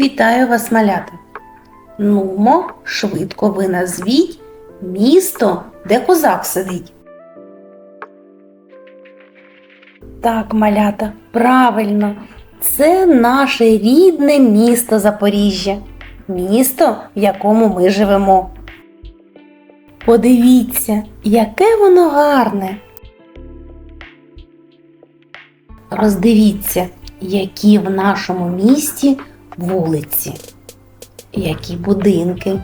Вітаю вас, малята. Нумо, швидко ви назвіть місто, де козак сидить. Так, малята, правильно. Це наше рідне місто Запоріжжя, місто, в якому ми живемо. Подивіться, яке воно гарне. Роздивіться, які в нашому місті вулиці, які будинки.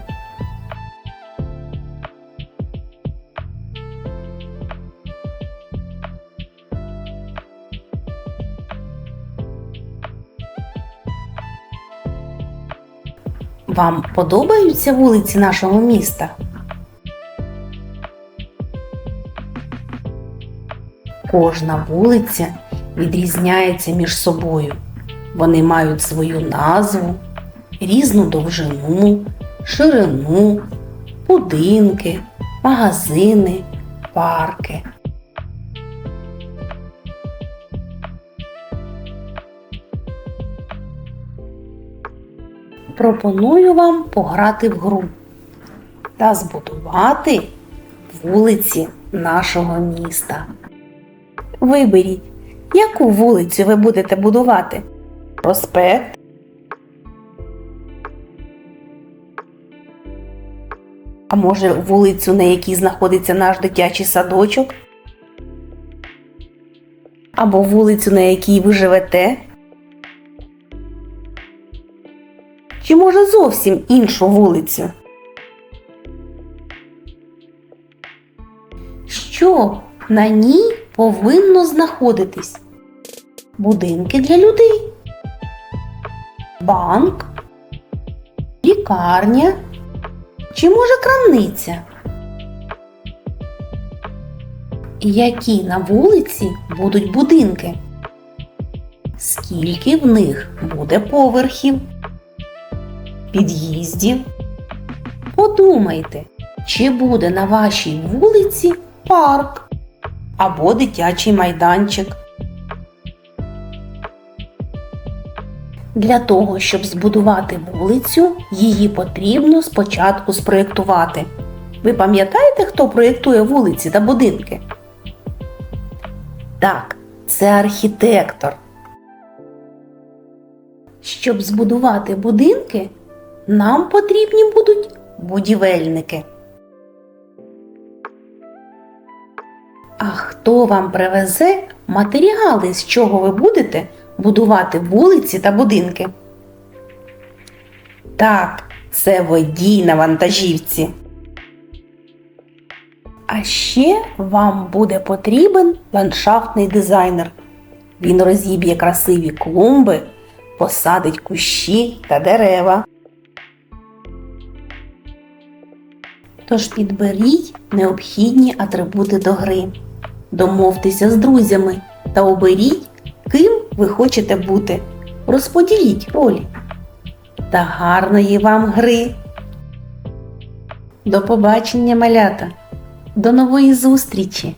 Вам подобаються вулиці нашого міста? Кожна вулиця відрізняється між собою. Вони мають свою назву, різну довжину, ширину, будинки, магазини, парки. Пропоную вам пограти в гру та збудувати вулиці нашого міста. Виберіть, яку вулицю ви будете будувати? Проспект. А може вулицю, на якій знаходиться наш дитячий садочок? Або вулицю, на якій ви живете? Чи може зовсім іншу вулицю? Що на ній повинно знаходитись? Будинки для людей, банк, лікарня чи може крамниця? Які на вулиці будуть будинки? Скільки в них буде поверхів? Під'їздів? Подумайте, чи буде на вашій вулиці парк або дитячий майданчик? Для того, щоб збудувати вулицю, її потрібно спочатку спроєктувати. Ви пам'ятаєте, хто проєктує вулиці та будинки? Так, це архітектор. Щоб збудувати будинки, нам потрібні будуть будівельники. А хто вам привезе матеріали, з чого ви будете будувати вулиці та будинки? Так, це водій на вантажівці. А ще вам буде потрібен ландшафтний дизайнер. Він розіб'є красиві клумби, посадить кущі та дерева. Тож підберіть необхідні атрибути до гри. Домовтеся з друзями та оберіть, ви хочете бути. Розподіліть ролі. Та гарної вам гри. До побачення, малята! До нової зустрічі!